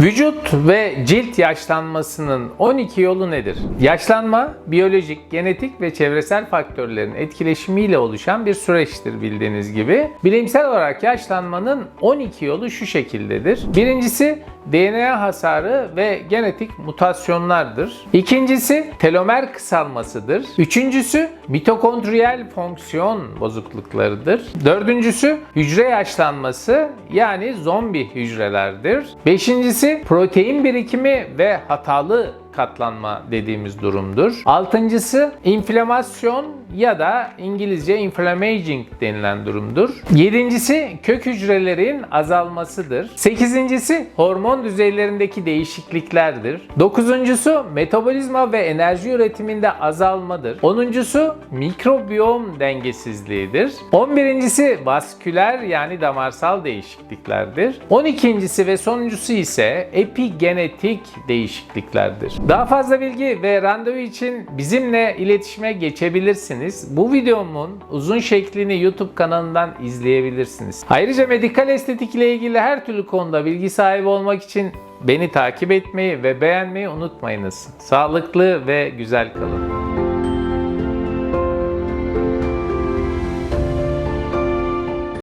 Vücut ve cilt yaşlanmasının 12 yolu nedir? Yaşlanma, biyolojik, genetik ve çevresel faktörlerin etkileşimiyle oluşan bir süreçtir bildiğiniz gibi. Bilimsel olarak yaşlanmanın 12 yolu şu şekildedir. Birincisi DNA hasarı ve genetik mutasyonlardır. İkincisi telomer kısalmasıdır. Üçüncüsü mitokondriyal fonksiyon bozukluklarıdır. Dördüncüsü hücre yaşlanması yani zombi hücrelerdir. Beşincisi protein birikimi ve hatalı katlanma dediğimiz durumdur. Altıncısı inflamasyon ya da İngilizce inflammaging denilen durumdur. Yedincisi kök hücrelerin azalmasıdır. Sekizincisi hormon düzeylerindeki değişikliklerdir. Dokuzuncusu metabolizma ve enerji üretiminde azalmadır. Onuncusu mikrobiyom dengesizliğidir. On birincisi vasküler yani damarsal değişikliklerdir. On ikincisi ve sonuncusu ise epigenetik değişikliklerdir. Daha fazla bilgi ve randevu için bizimle iletişime geçebilirsiniz. Bu videomun uzun şeklini YouTube kanalından izleyebilirsiniz. Ayrıca medikal estetik ile ilgili her türlü konuda bilgi sahibi olmak için beni takip etmeyi ve beğenmeyi unutmayınız. Sağlıklı ve güzel kalın.